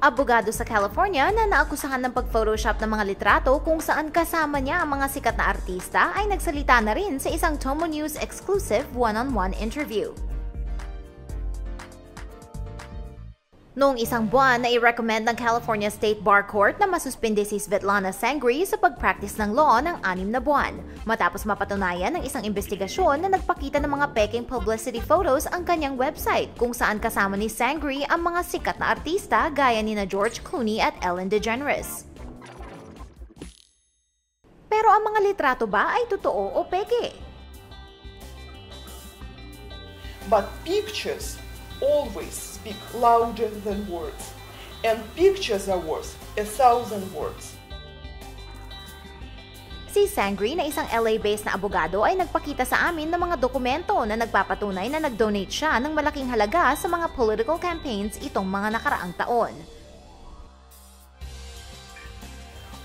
Abogado sa California na naakusahan ng pag-photoshop ng mga litrato kung saan kasama niya ang mga sikat na artista ay nagsalita na rin sa isang Tomo News exclusive one-on-one interview. Noong isang buwan na i-recommend ng California State Bar Court na masuspende si Svetlana Sangri sa pag-practice ng law ng anim na buwan, matapos mapatunayan ng isang investigasyon na nagpakita ng mga peking publicity photos ang kanyang website kung saan kasama ni Sangri ang mga sikat na artista gaya ni na George Clooney at Ellen DeGeneres. Pero ang mga litrato ba ay totoo o peke? But pictures always speak louder than words, and pictures are worth a thousand words. Si Sangri na isang LA-based na abogado ay nagpakita sa amin ng mga dokumento na nagpapatunay na nag-donate siya ng malaking halaga sa mga political campaigns itong mga nakaraang taon.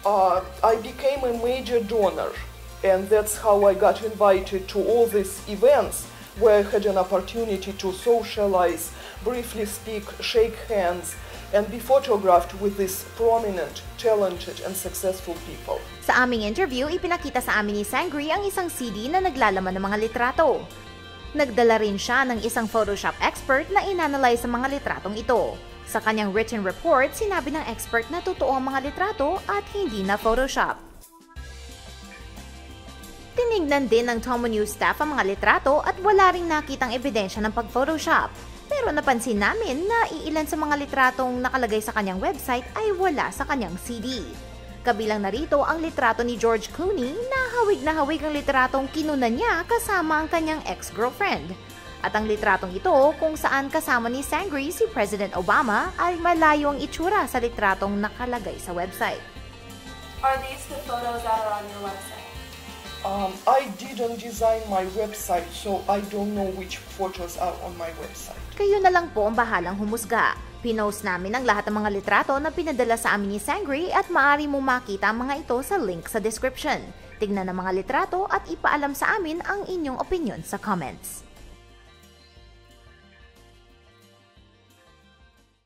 Uh, I became a major donor, and that's how I got invited to all these events where I had an opportunity to socialize, briefly speak, shake hands, and be photographed with these prominent, talented, and successful people. Sa aming interview, ipinakita sa amin ni Sangri ang isang CD na naglalaman ng mga litrato. Nagdala rin siya ng isang Photoshop expert na inanalyze sa mga litratong ito. Sa kanyang written report, sinabi ng expert na totoo ang mga litrato at hindi na Photoshop. Tinignan din ng Tomo News staff ang mga litrato at wala ring nakitang ebidensya ng pag-Photoshop. Pero napansin namin na iilan sa mga litratong nakalagay sa kanyang website ay wala sa kanyang CD. Kabilang narito ang litrato ni George Clooney na hawig na hawig ang litratong kinuna niya kasama ang kanyang ex-girlfriend. At ang litratong ito kung saan kasama ni Sangri si President Obama ay malayo ang itsura sa litratong nakalagay sa website. Are these the photos that are on your website? Um, I didn't design my website, so I don't know which photos are on my website. Kayo na lang po ang bahalang humusga. Pinost namin ang lahat ng mga litrato na pinadala sa amin ni Sangri at maaari mo makita ang mga ito sa link sa description. Tignan ang mga litrato at ipaalam sa amin ang inyong opinion sa comments.